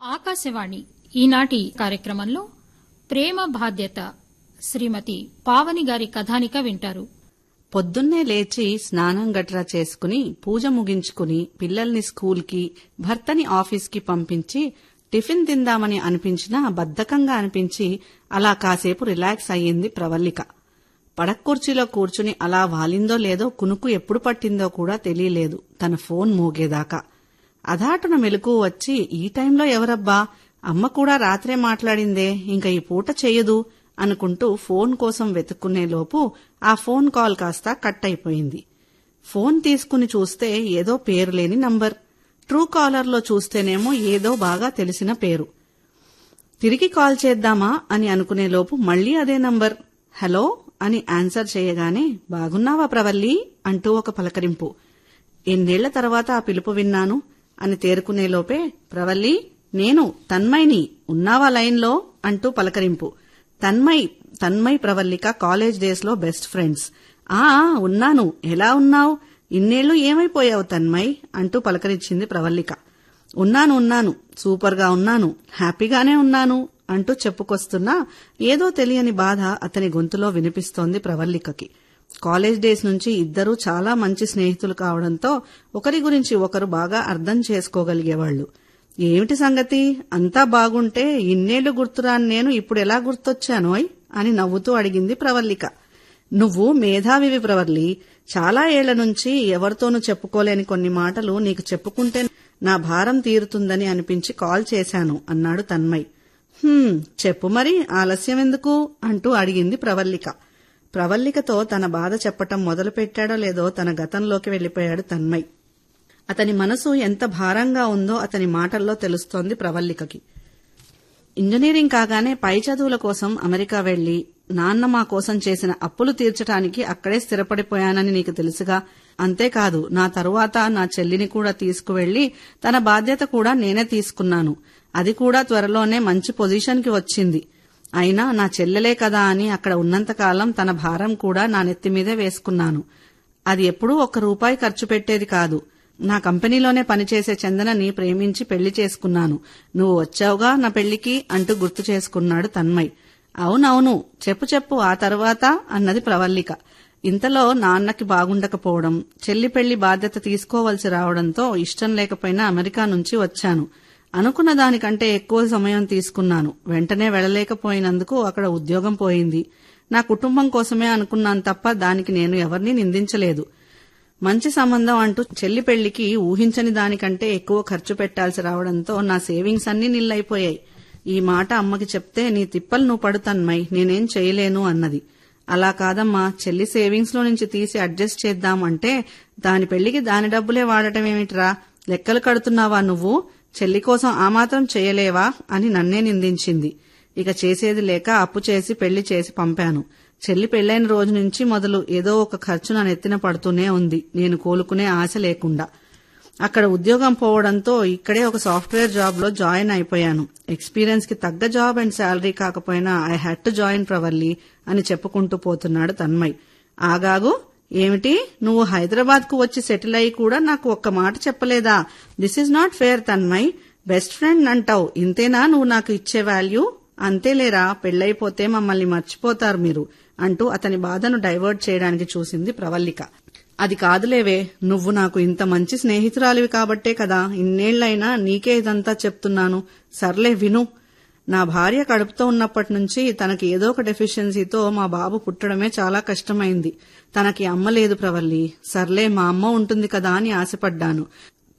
ఆకాశవాణి ఈనాటి కార్యక్రమంలో ప్రేమ బాధ్యత శ్రీమతి పావని గారి కథానిక వింటారు. పొద్దున్నే లేచి స్నానం గట్రా చేసుకుని పూజ ముగించుకుని పిల్లల్ని స్కూల్కి భర్తని ఆఫీస్కి పంపించి టిఫిన్ తిందామని అనిపించినా బద్ధకంగా అనిపించి అలా కాసేపు రిలాక్స్ అయ్యింది ప్రవల్లిక. పడక్కుర్చీలో కూర్చుని అలా వాలిందో లేదో కునుకు ఎప్పుడు పట్టిందో కూడా తెలియలేదు. తన ఫోన్ మోగేదాకా. అధాటున మెలకు వచ్చి ఈ టైంలో ఎవరబ్బా? అమ్మ కూడా రాత్రే మాట్లాడిందే ఇంకా ఈ పూట చెయ్యదు అనుకుంటూ ఫోన్ కోసం వెతుక్కునేలోపు ఆ ఫోన్ కాల్ కాస్త కట్ అయిపోయింది ఫోన్ తీసుకుని చూస్తే ఏదో పేరు లేని నంబర్. ట్రూ కాలర్లో చూస్తేనేమో ఏదో బాగా తెలిసిన పేరు. తిరిగి కాల్ చేద్దామా? అని అనుకునేలోపు మళ్ళీ అదే నంబర్. హలో? అని ఆన్సర్ చేయగానే బాగున్నావా ప్రవల్లి? అంటూ ఒక పలకరింపు. ఎన్నేళ్ళ తర్వాత ఆ పిలుపు విన్నాను. అని తేరుకునేలోపే ప్రవల్లి నేను తన్మయ్ని ఉన్నావా లైన్లో? అంటూ పలకరింపు. తన్మయ్ తన్మయ్ ప్రవల్లిక కాలేజ్ డేస్లో బెస్ట్ ఫ్రెండ్స్. ఆ ఆ, ఉన్నాను. ఎలా ఉన్నావు? ఇన్నేళ్ళు ఏమైపోయావు తన్మయ్? అంటూ పలకరించింది ప్రవల్లిక. ఉన్నాను ఉన్నాను. సూపర్గా ఉన్నాను. హ్యాపీగానే ఉన్నాను. అంటూ చెప్పుకొస్తున్నా ఏదో తెలియని బాధ అతని గొంతులో వినిపిస్తోంది ప్రవల్లికకి. కాలేజ్ డేస్ నుంచి ఇద్దరూ చాలా మంచి స్నేహితులు కావడంతో ఒకరి గురించి ఒకరు బాగా అర్థం చేసుకోగలిగేవాళ్ళు ఏమిటి సంగతి? అంతా బాగుంటే ఇన్నేళ్ళు గుర్తురాని నేను ఇప్పుడు ఎలా గుర్తొచ్చానోయ్ అని నవ్వుతూ అడిగింది ప్రవల్లిక. నువ్వు మేధావివి ప్రవర్లి చాలా ఏళ్ళ నుంచి ఎవరితోనూ చెప్పుకోలేని కొన్ని మాటలు నీకు చెప్పుకుంటే నా భారం తీరుతుందని అనిపించి కాల్ చేశాను అన్నాడు తన్మయ్. చెప్పు మరి ఆలస్యం ఎందుకు అంటూ అడిగింది ప్రవల్లిక. ప్రవల్లికతో తన బాధ చెప్పటం మొదలుపెట్టాడో లేదో తన గతంలోకి వెళ్ళిపోయాడు తన్మయ్. అతని మనసు ఎంత భారంగా ఉందో అతని మాటల్లో తెలుస్తోంది ప్రవల్లికకి. ఇంజనీరింగ్ కాగానే పై చదువుల కోసం అమెరికా వెళ్ళి నాన్న మా కోసం చేసిన అప్పులు తీర్చడానికి అక్కడే స్థిరపడిపోయానని నీకు తెలుసుగా? అంతేకాదు నా తరువాత నా చెల్లిని కూడా తీసుకువెళ్ళి తన బాధ్యత కూడా నేనే తీసుకున్నాను. అది కూడా త్వరలోనే మంచి పొజిషన్కి వచ్చింది. అయినా నా చెల్లెలే కదా అని అక్కడ ఉన్నంతకాలం తన భారం కూడా నా నెత్తి మీదే వేసుకున్నాను. అది ఎప్పుడూ ఒక్క రూపాయి ఖర్చు పెట్టేది కాదు. నా కంపెనీలోనే పనిచేసే చందనని ప్రేమించి పెళ్ళి చేసుకున్నాను. నువ్వు వచ్చావుగా నా పెళ్ళికి అంటూ గుర్తు చేసుకున్నాడు తన్మయ్. అవునవును చెప్పు చెప్పు ఆ తర్వాత అన్నది ప్రవల్లిక. ఇంతలో నాన్నకి బాగుండకపోవడం చెల్లి పెళ్ళి బాధ్యత తీసుకోవలసి రావడంతో ఇష్టం లేకపోయినా అమెరికా నుంచి వచ్చాను. అనుకున్న దానికంటే ఎక్కువ సమయం తీసుకున్నాను. వెంటనే వెళ్ళలేకపోయినందుకు అక్కడ ఉద్యోగం పోయింది. నా కుటుంబం కోసమే అనుకున్నాను తప్ప దానికి నేను ఎవరిని నిందించలేదు. మంచి సంబంధం అంటూ చెల్లి పెళ్ళికి ఊహించని దానికంటే ఎక్కువ ఖర్చు పెట్టాల్సి రావడంతో నా సేవింగ్స్ అన్ని నిల్లైపోయాయి. ఈ మాట అమ్మకి చెప్తే నీ తిప్పలు నువ్వు పడుతన్మై నేనేం చేయలేను అన్నది. అలా కాదమ్మా చెల్లి సేవింగ్స్లో నుంచి తీసి అడ్జస్ట్ చేద్దాం అంటే దాని పెళ్ళికి దాని డబ్బులే వాడటం ఏమిట్రా లెక్కలు కడుతున్నావా నువ్వు? చెల్లి కోసం ఆ మాత్రం చేయలేవా అని నన్నే నిందించింది. ఇక చేసేది లేక అప్పు చేసి పెళ్ళి చేసి పంపాను. చెల్లి పెళ్ళైన రోజు నుంచి మొదలు ఏదో ఒక ఖర్చు నా నెత్తిన పడుతూనే ఉంది. నేను కోలుకునే ఆశ లేకుండా. అక్కడ ఉద్యోగం పోవడంతో ఇక్కడే ఒక సాఫ్ట్వేర్ జాబ్లో జాయిన్ అయిపోయాను. ఎక్స్పీరియన్స్కి తగ్గ జాబ్ అండ్ శాలరీ కాకపోయినా ఐ హ్యాడ్ టు జాయిన్ ప్రవర్లీ అని చెప్పుకుంటూ పోతున్నాడు తన్మయ్. ఆగాగు. ఏమిటి? నువ్వు హైదరాబాద్కు వచ్చి సెటిల్ అయ్యి కూడా నాకు ఒక్క మాట చెప్పలేదా? This is not fair Tanmay best friend అంటావు. ఇంతేనా నువ్వు నాకు ఇచ్చే వాల్యూ అంతేలేరా పెళ్ళైపోతే మమ్మల్ని మర్చిపోతారు మీరు అంటూ అతని బాధను డైవర్ట్ చేయడానికి చూసింది ప్రవల్లిక. అది కాదులేవే నువ్వు నాకు ఇంత మంచి స్నేహితురాలివి కాబట్టే కదా ఇన్నేళ్ళైనా నీకే ఇదంతా చెప్తున్నాను. సర్లే విను. నా భార్య కడుపుతో ఉన్నప్పటి నుంచి తనకి ఏదో ఒక డెఫిషియన్సీతో మా బాబు పుట్టడమే చాలా కష్టమైంది. తనకి అమ్మ లేదు ప్రవల్లి. సర్లే మా అమ్మ ఉంటుంది కదా అని ఆశపడ్డాను.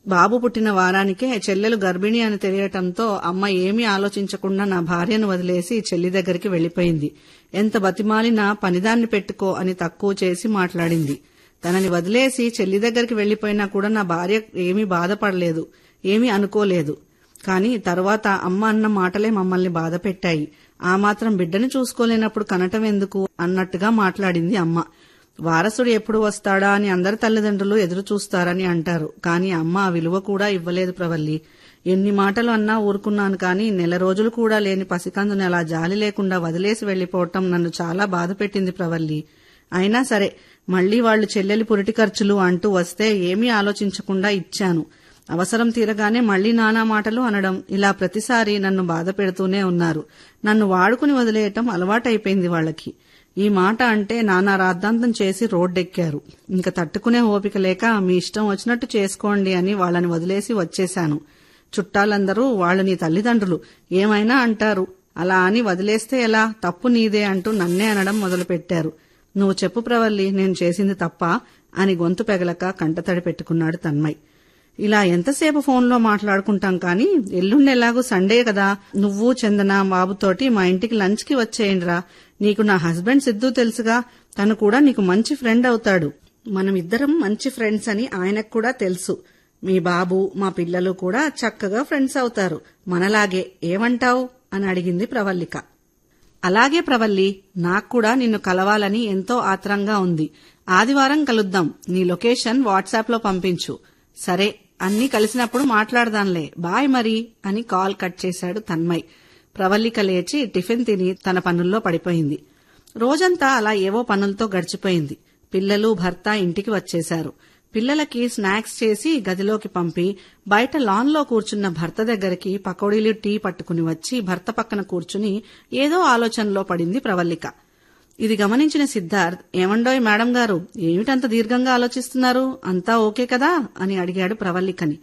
బాబు పుట్టిన వారానికే చెల్లెలు గర్భిణి అని తెలియటంతో అమ్మ ఏమీ ఆలోచించకుండా నా భార్యను వదిలేసి చెల్లి దగ్గరికి వెళ్ళిపోయింది ఎంత బతిమాలినా పనిదాన్ని పెట్టుకో అని తక్కువ చేసి మాట్లాడింది. తనని వదిలేసి చెల్లి దగ్గరికి వెళ్ళిపోయినా కూడా నా భార్య ఏమీ బాధపడలేదు. ఏమీ అనుకోలేదు. కానీ తర్వాత అమ్మ అన్న మాటలే మమ్మల్ని బాధపెట్టాయి ఆ మాత్రం బిడ్డని చూసుకోలేనప్పుడు కనటం ఎందుకు అన్నట్టుగా మాట్లాడింది అమ్మ. వారసుడు ఎప్పుడు వస్తాడా అని అందరి తల్లిదండ్రులు ఎదురు చూస్తారని అంటారు. కానీ అమ్మ ఆ విలువ కూడా ఇవ్వలేదు ప్రవల్లి. ఎన్ని మాటలు అన్నా ఊరుకున్నాను కానీ నెల రోజులు కూడా లేని పసికందుని అలా జాలి లేకుండా వదిలేసి వెళ్ళిపోవటం నన్ను చాలా బాధ పెట్టింది ప్రవల్లి. అయినా సరే మళ్ళీ వాళ్ళు చెల్లెలి పురిటి ఖర్చులు అంటూ వస్తే ఏమీ ఆలోచించకుండా ఇచ్చాను. అవసరం తీరగానే మళ్ళీ నానా మాటలు అనడం. ఇలా ప్రతిసారి నన్ను బాధ పెడుతూనే ఉన్నారు. నన్ను వాడుకుని వదిలేయటం అలవాటైపోయింది వాళ్ళకి. ఈ మాట అంటే నానా రాద్ధాంతం చేసి రోడ్డెక్కారు. ఇంక తట్టుకునే ఓపిక లేక మీ ఇష్టం వచ్చినట్టు చేసుకోండి అని వాళ్ళని వదిలేసి వచ్చేశాను. చుట్టాలందరూ వాళ్ళు నీ తల్లిదండ్రులు. ఏమైనా అంటారు? అలా అని వదిలేస్తే ఎలా? తప్పు నీదే అంటూ నన్నే అనడం మొదలుపెట్టారు. నువ్వు చెప్పు ప్రవల్లి నేను చేసింది తప్ప అని గొంతు పెగలక కంటతడి పెట్టుకున్నాడు తన్మయ్. ఇలా ఎంతసేపు ఫోన్లో మాట్లాడుకుంటాం కానీ ఎల్లుండి ఎలాగో సండే కదా. నువ్వు చందన బాబుతోటి మా ఇంటికి లంచ్కి వచ్చేయండిరా. నీకు నా హస్బెండ్ సిద్ధు తెలుసుగా. తను కూడా నీకు మంచి ఫ్రెండ్ అవుతాడు. మనం ఇద్దరం మంచి ఫ్రెండ్స్ అని ఆయనకు కూడా తెలుసు. మీ బాబు మా పిల్లలు కూడా చక్కగా ఫ్రెండ్స్ అవుతారు. మనలాగే ఏమంటావు? అని అడిగింది ప్రవల్లిక. అలాగే ప్రవల్లి నాకు కూడా నిన్ను కలవాలని ఎంతో ఆత్రంగా ఉంది. ఆదివారం కలుద్దాం. నీ లొకేషన్ వాట్సాప్లో పంపించు. సరే అన్నీ కలిసినప్పుడు మాట్లాడదాంలే. బాయ్ మరి అని కాల్ కట్ చేశాడు తన్మయ్. ప్రవల్లిక లేచి టిఫిన్ తిని తన పనుల్లో పడిపోయింది. రోజంతా అలా ఏవో పనులతో గడిచిపోయింది. పిల్లలు భర్త ఇంటికి వచ్చేశారు. పిల్లలకి స్నాక్స్ చేసి గదిలోకి పంపి బయట లాన్లో కూర్చున్న భర్త దగ్గరికి పకోడీలు టీ పట్టుకుని వచ్చి భర్త పక్కన కూర్చుని ఏదో ఆలోచనలో పడింది ప్రవల్లిక. ఇది గమనించిన సిద్ధార్థ్ ఏమండోయ్ మేడం గారు ఏమిటంత దీర్ఘంగా ఆలోచిస్తున్నారు? అంతా ఓకే కదా? అని అడిగాడు ప్రవల్లికని.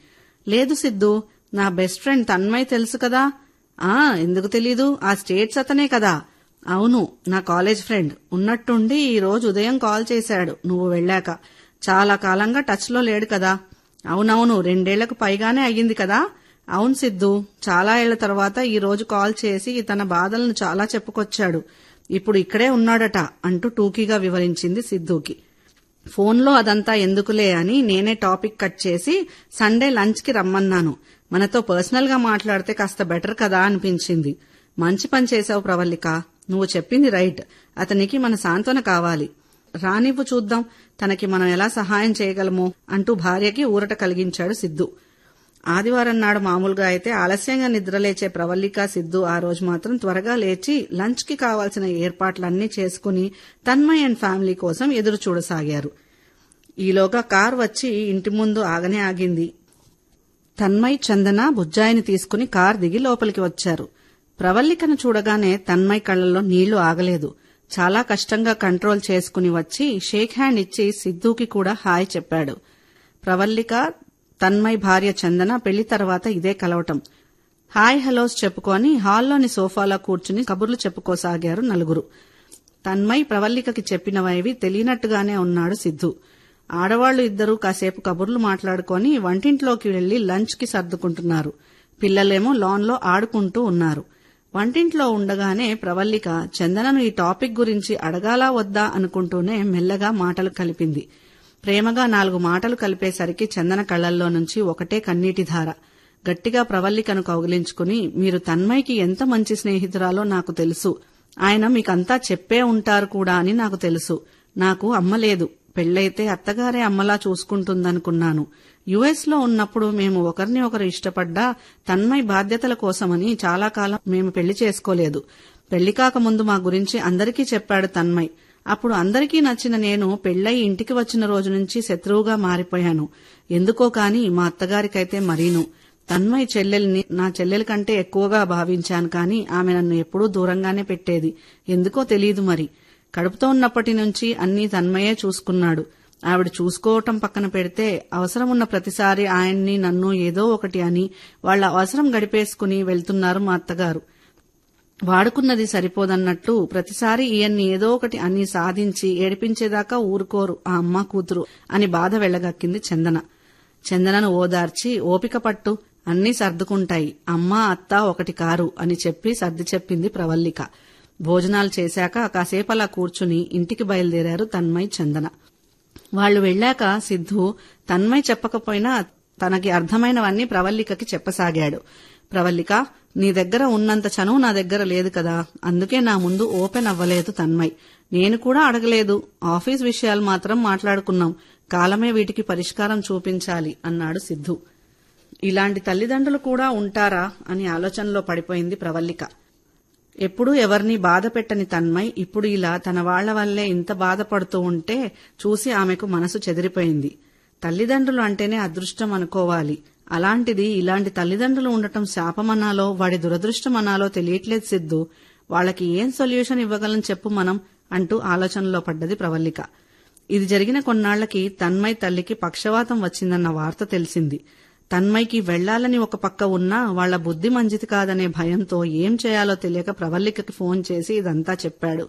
లేదు సిద్ధు నా బెస్ట్ ఫ్రెండ్ తన్మయ్ తెలుసు కదా. ఆ ఎందుకు తెలీదు? ఆ స్టేట్స్ అతనే కదా. అవును నా కాలేజ్ ఫ్రెండ్. ఉన్నట్టుండి ఈ రోజు ఉదయం కాల్ చేశాడు నువ్వు వెళ్ళాక. చాలా కాలంగా టచ్లో లేడు కదా. అవునవును రెండేళ్ళకు పైగానే అయ్యింది కదా. అవును సిద్ధు చాలా ఏళ్ళ తర్వాత ఈ రోజు కాల్ చేసి తన బాధలను చాలా చెప్పుకొచ్చాడు. ఇప్పుడు ఇక్కడే ఉన్నాడట అంటూ టూకీగా వివరించింది సిద్ధూకి. ఫోన్లో అదంతా ఎందుకులే అని నేనే టాపిక్ కట్ చేసి సండే లంచ్కి రమ్మన్నాను. మనతో పర్సనల్గా మాట్లాడితే కాస్త బెటర్ కదా అనిపించింది. మంచి పని చేశావు ప్రవల్లిక. నువ్వు చెప్పింది రైట్. అతనికి మన సాంత్వన కావాలి. రానివ్వు చూద్దాం. తనకి మనం ఎలా సహాయం చేయగలమో అంటూ భార్యకి ఊరట కలిగించాడు సిద్ధు. ఆదివారం నాడు మామూలుగా అయితే ఆలస్యంగా నిద్రలేచే ప్రవల్లిక సిద్ధు ఆ రోజు మాత్రం త్వరగా లేచి లంచ్కి కావాల్సిన ఏర్పాట్లన్నీ చేసుకుని తన్మయ్ అండ్ ఫ్యామిలీ కోసం ఎదురు చూడసాగారు. ఈలోగా కార్ వచ్చి ఇంటి ముందు ఆగనే ఆగింది. తన్మయ్ చందన బుజ్జాయిని తీసుకుని కార్ దిగి లోపలికి వచ్చారు. ప్రవల్లికను చూడగానే తన్మయ్ కళ్ళలో నీళ్ళు ఆగలేదు. చాలా కష్టంగా కంట్రోల్ చేసుకుని వచ్చి షేక్ హ్యాండ్ ఇచ్చి సిద్ధూకి కూడా హాయ్ చెప్పాడు. ప్రవల్లిక తన్మయ్ భార్య చందన పెళ్ళి తర్వాత ఇదే కలవటం. హాయ్ హలోస్ చెప్పుకొని హాల్లోని సోఫాలో కూర్చుని కబుర్లు చెప్పుకోసాగారు నలుగురు. తన్మయ్ ప్రవల్లికకి చెప్పినవైవి తెలియనట్టుగానే ఉన్నాడు సిద్ధు. ఆడవాళ్ళు ఇద్దరూ కాసేపు కబుర్లు మాట్లాడుకొని వంటింట్లోకి వెళ్ళి లంచ్కి సర్దుకుంటున్నారు. పిల్లలేమో లాన్లో ఆడుకుంటూ ఉన్నారు. వంటింట్లో ఉండగానే ప్రవల్లిక చందనను ఈ టాపిక్ గురించి అడగాలా వద్దా? అనుకుంటూనే మెల్లగా మాటలు కలిపింది. ప్రేమగా నాలుగు మాటలు కలిపేసరికి చందన కళ్ళల్లో నుంచి ఒకటే కన్నీటి ధార. గట్టిగా ప్రవల్లికను కౌగిలించుకుని మీరు తన్మయ్కి ఎంత మంచి స్నేహితురాలో నాకు తెలుసు. ఆయన మీకంతా చెప్పే ఉంటారు కూడా అని నాకు తెలుసు. నాకు అమ్మ లేదు. పెళ్ళైతే అత్తగారే అమ్మలా చూసుకుంటుందనుకున్నాను. యుఎస్లో ఉన్నప్పుడు మేము ఒకరిని ఒకరు ఇష్టపడ్డా తన్మయ్ బాధ్యతల కోసమని చాలా కాలం మేము పెళ్ళి చేసుకోలేదు. పెళ్ళి కాకముందు మా గురించి అందరికీ చెప్పాడు తన్మయ్. అప్పుడు అందరికీ నచ్చిన నేను పెళ్ళై ఇంటికి వచ్చిన రోజు నుంచి శత్రువుగా మారిపోయాను. ఎందుకో కాని మా అత్తగారికైతే మరీను. తన్మయ్ చెల్లెల్ని నా చెల్లెల కంటే ఎక్కువగా భావించాను కాని ఆమె నన్ను ఎప్పుడూ దూరంగానే పెట్టేది. ఎందుకో తెలియదు మరి. కడుపుతో ఉన్నప్పటి నుంచి అన్నీ తన్మయే చూసుకున్నాడు. ఆవిడ చూసుకోవటం పక్కన పెడితే అవసరం ఉన్న ప్రతిసారి ఆయన్ని నన్ను ఏదో ఒకటి అని వాళ్ళ అవసరం గడిపేసుకుని వెళ్తున్నారు మా అత్తగారు. వాడుకున్నది సరిపోదన్నట్టు ప్రతిసారి ఈయన్ని ఏదో ఒకటి అని సాధించి ఏడిపించేదాకా ఊరుకోరు ఆ అమ్మ కూతురు అని బాధ వెళ్ళగక్కింది చందన. చందనను ఓదార్చి ఓపిక పట్టు అన్నీ సర్దుకుంటాయి. అమ్మ అత్త ఒకటి కారు అని చెప్పి సర్ది చెప్పింది ప్రవల్లిక. భోజనాలు చేశాక కాసేపలా కూర్చుని ఇంటికి బయలుదేరారు తన్మయ్ చందన. వాళ్ళు వెళ్ళాక సిద్ధు తన్మయ్ చెప్పకపోయినా తనకి అర్థమైనవన్నీ ప్రవల్లికకి చెప్పసాగాడు. ప్రవల్లిక నీ దగ్గర ఉన్నంత చనువు నా దగ్గర లేదు కదా. అందుకే నా ముందు ఓపెన్ అవ్వలేదు తన్మయ్. నేను కూడా అడగలేదు. ఆఫీస్ విషయాలు మాత్రం మాట్లాడుకున్నాం. కాలమే వీటికి పరిష్కారం చూపించాలి అన్నాడు సిద్ధు. ఇలాంటి తల్లిదండ్రులు కూడా ఉంటారా అని ఆలోచనలో పడిపోయింది ప్రవల్లిక. ఎప్పుడూ ఎవరిని బాధ పెట్టని తన్మయ్ ఇప్పుడు ఇలా తన వాళ్ళ వల్లే ఇంత బాధపడుతూ ఉంటే చూసి ఆమెకు మనసు చెదిరిపోయింది. తల్లిదండ్రులు అంటేనే అదృష్టం అనుకోవాలి. అలాంటిది ఇలాంటి తల్లిదండ్రులు ఉండటం శాపమనాలో వాడి దురదృష్టమనాలో తెలియట్లేదు సిద్ధు. వాళ్ళకి ఏం సొల్యూషన్ ఇవ్వగలం చెప్పు మనం అంటూ ఆలోచనలో పడ్డది ప్రవల్లిక. ఇది జరిగిన కొన్నాళ్ళకి తన్మయ్ తల్లికి పక్షవాతం వచ్చిందన్న వార్త తెలిసింది. తన్మయ్కి వెళ్ళాలని ఒక పక్క ఉన్నా వాళ్ళ బుద్ధి మంచిది కాదనే భయంతో ఏం చేయాలో తెలియక ప్రవల్లికకి ఫోన్ చేసి ఇదంతా చెప్పాడు.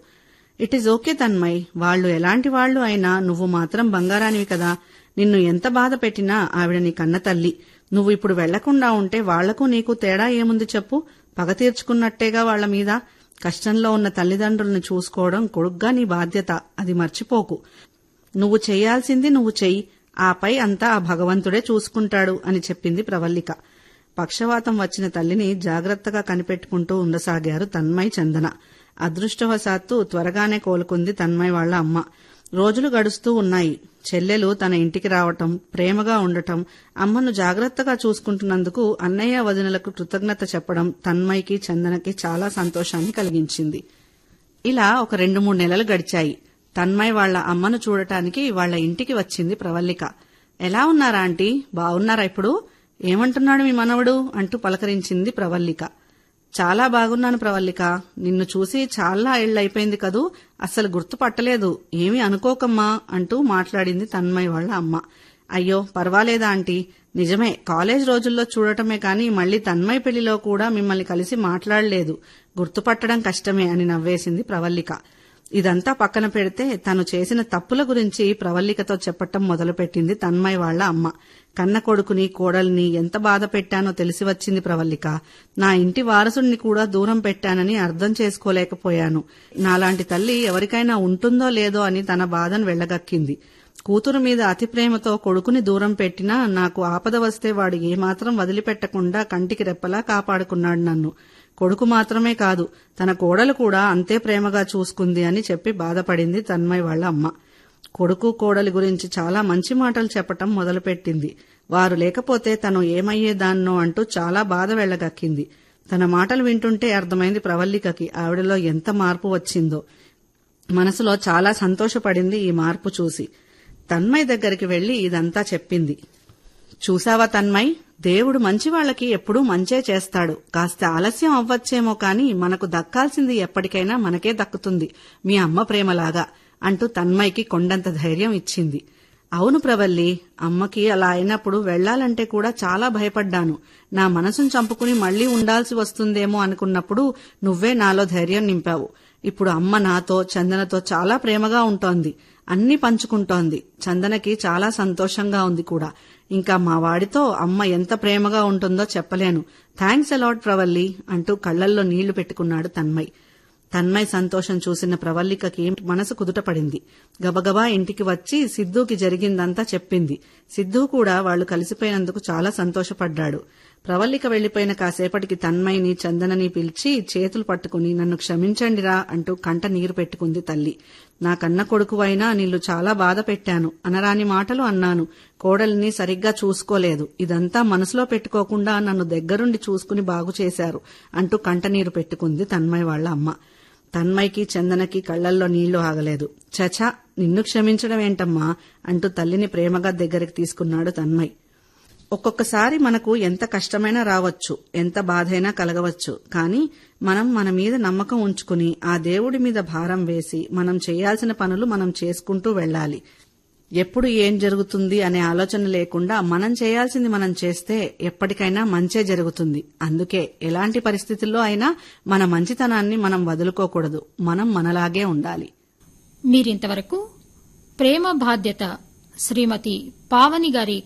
ఇట్ ఈజ్ ఓకే తన్మయ్ వాళ్ళు ఎలాంటి వాళ్ళు అయినా నువ్వు మాత్రం బంగారానివి కదా. నిన్ను ఎంత బాధ పెట్టినా ఆవిడ నీ కన్న తల్లి. నువ్వు ఇప్పుడు వెళ్ళకుండా ఉంటే వాళ్ళకు నీకు తేడా ఏముంది చెప్పు? పగ తీర్చుకున్నట్టేగా వాళ్ళ మీద. కష్టంలో ఉన్న తల్లిదండ్రులను చూసుకోవడం కొడుగ్గా నీ బాధ్యత. అది మర్చిపోకు. నువ్వు చేయాల్సింది నువ్వు చెయ్యి. ఆపై అంతా ఆ భగవంతుడే చూసుకుంటాడు అని చెప్పింది ప్రవల్లిక. పక్షవాతం వచ్చిన తల్లిని జాగ్రత్తగా కనిపెట్టుకుంటూ ఉండసాగారు తన్మయ్ చందన. అదృష్టవశాత్తు త్వరగానే కోలుకుంది తన్మయ్ వాళ్ళ అమ్మ. రోజులు గడుస్తూ ఉన్నాయి. చెల్లెలు తన ఇంటికి రావటం ప్రేమగా ఉండటం అమ్మను జాగ్రత్తగా చూసుకుంటున్నందుకు అన్నయ్య వదినలకు కృతజ్ఞత చెప్పడం తన్మయ్కి చందనకి చాలా సంతోషాన్ని కలిగించింది. ఇలా ఒక రెండు మూడు నెలలు గడిచాయి. తన్మయ్ వాళ్ళ అమ్మను చూడటానికి వాళ్ళ ఇంటికి వచ్చింది ప్రవల్లిక. ఎలా ఉన్నారా ఆంటీ? బాగున్నారా ఇప్పుడు? ఏమంటున్నాడు మీ మనవడు? అంటూ పలకరించింది ప్రవల్లిక. చాలా బాగున్నాను ప్రవల్లిక. నిన్ను చూసి చాలా ఏళ్ళైపోయింది కదూ. అస్సలు గుర్తుపట్టలేదు. ఏమీ అనుకోకమ్మా అంటూ మాట్లాడింది తన్మయ్ వాళ్ళ అమ్మ. అయ్యో పర్వాలేదా ఆంటీ? నిజమే కాలేజ్ రోజుల్లో చూడటమే కాని మళ్ళీ తన్మయ్ పెళ్ళిలో కూడా మిమ్మల్ని కలిసి మాట్లాడలేదు. గుర్తుపట్టడం కష్టమే అని నవ్వేసింది ప్రవల్లిక. ఇదంతా పక్కన పెడితే తను చేసిన తప్పుల గురించి ప్రవల్లికతో చెప్పటం మొదలుపెట్టింది తన్మయ్ వాళ్ళ అమ్మ. కన్న కొడుకుని కోడల్ని ఎంత బాధ పెట్టానో తెలిసి వచ్చింది ప్రవల్లిక. నా ఇంటి వారసుణ్ణి కూడా దూరం పెట్టానని అర్థం చేసుకోలేకపోయాను. నాలాంటి తల్లి ఎవరికైనా ఉంటుందో లేదో అని తన బాధను వెళ్ళగక్కింది. కూతురు మీద అతి ప్రేమతో కొడుకుని దూరం పెట్టినా నాకు ఆపద వస్తే వాడు ఏమాత్రం వదిలిపెట్టకుండా కంటికి రెప్పలా కాపాడుకున్నాడు నన్ను. కొడుకు మాత్రమే కాదు తన కోడలు కూడా అంతే ప్రేమగా చూసుకుంది అని చెప్పి బాధపడింది తన్మయ్ వాళ్ళ అమ్మ. కొడుకు కోడలి గురించి చాలా మంచి మాటలు చెప్పటం మొదలుపెట్టింది. వారు లేకపోతే తను ఏమయ్యేదాన్నో అంటూ చాలా బాధ వెళ్ళగక్కింది. తన మాటలు వింటుంటే అర్థమైంది ప్రవల్లికకి ఆవిడలో ఎంత మార్పు వచ్చిందో. మనసులో చాలా సంతోషపడింది ఈ మార్పు చూసి. తన్మయ్ దగ్గరికి వెళ్ళి ఇదంతా చెప్పింది. చూసావా తన్మయ్? దేవుడు మంచి వాళ్ళకి ఎప్పుడూ మంచే చేస్తాడు. కాస్త ఆలస్యం అవ్వచ్చేమో కాని మనకు దక్కాల్సింది ఎప్పటికైనా మనకే దక్కుతుంది. మీ అమ్మ ప్రేమలాగా. అంటూ తన్మయ్యకి కొండంత ధైర్యం ఇచ్చింది. అవును ప్రవల్లి అమ్మకి అలా అయినప్పుడు వెళ్ళాలంటే కూడా చాలా భయపడ్డాను. నా మనసును చంపుకుని మళ్ళీ ఉండాల్సి వస్తుందేమో అనుకున్నప్పుడు నువ్వే నాలో ధైర్యం నింపావు. ఇప్పుడు అమ్మ నాతో చందనతో చాలా ప్రేమగా ఉంటోంది. అన్ని పంచుకుంటోంది. చందనకి చాలా సంతోషంగా ఉంది కూడా. ఇంకా మా వాడితో అమ్మ ఎంత ప్రేమగా ఉంటుందో చెప్పలేను. థ్యాంక్స్ అలాట్ ప్రవల్లి అంటూ కళ్ళల్లో నీళ్ళు పెట్టుకున్నాడు తన్మయ్. తన్మయ్ సంతోషం చూసిన ప్రవల్లికకి మనసు కుదుటపడింది. గబగబా ఇంటికి వచ్చి సిద్ధూకి జరిగిందంతా చెప్పింది. సిద్ధూ కూడా వాళ్ళు కలిసిపోయినందుకు చాలా సంతోషపడ్డాడు. ప్రవల్లిక వెళ్ళిపోయిన కాసేపటికి తన్మయ్ని చందనని పిలిచి చేతులు పట్టుకుని నన్ను క్షమించండిరా అంటూ కంట నీరు పెట్టుకుంది తల్లి. నా కన్న కొడుకువైనా నీళ్ళు చాలా బాధ పెట్టాను. అనరాని మాటలు అన్నాను. కోడల్ని సరిగ్గా చూసుకోలేదు. ఇదంతా మనసులో పెట్టుకోకుండా నన్ను దగ్గరుండి చూసుకుని బాగు చేశారు అంటూ కంటనీరు పెట్టుకుంది తన్మయ్ వాళ్ళ అమ్మ. తన్మయ్కి చందనకి కళ్ళల్లో నీళ్ళు ఆగలేదు. చచా నిన్ను క్షమించడం ఏంటమ్మా అంటూ తల్లిని ప్రేమగా దగ్గరికి తీసుకున్నాడు తన్మయ్. ఒక్కొక్కసారి మనకు ఎంత కష్టమైనా రావచ్చు ఎంత బాధైనా కలగవచ్చు. కానీ మనం మన మీద నమ్మకం ఉంచుకుని ఆ దేవుడి మీద భారం వేసి మనం చేయాల్సిన పనులు మనం చేసుకుంటూ వెళ్ళాలి. ఎప్పుడు ఏం జరుగుతుంది అనే ఆలోచన లేకుండా మనం చేయాల్సింది మనం చేస్తే ఎప్పటికైనా మంచే జరుగుతుంది. అందుకే ఎలాంటి పరిస్థితుల్లో అయినా మన మంచితనాన్ని మనం వదులుకోకూడదు. మనం మనలాగే ఉండాలి. మీరింతవరకు ప్రేమ బాధ్యత శ్రీమతి పావని గారి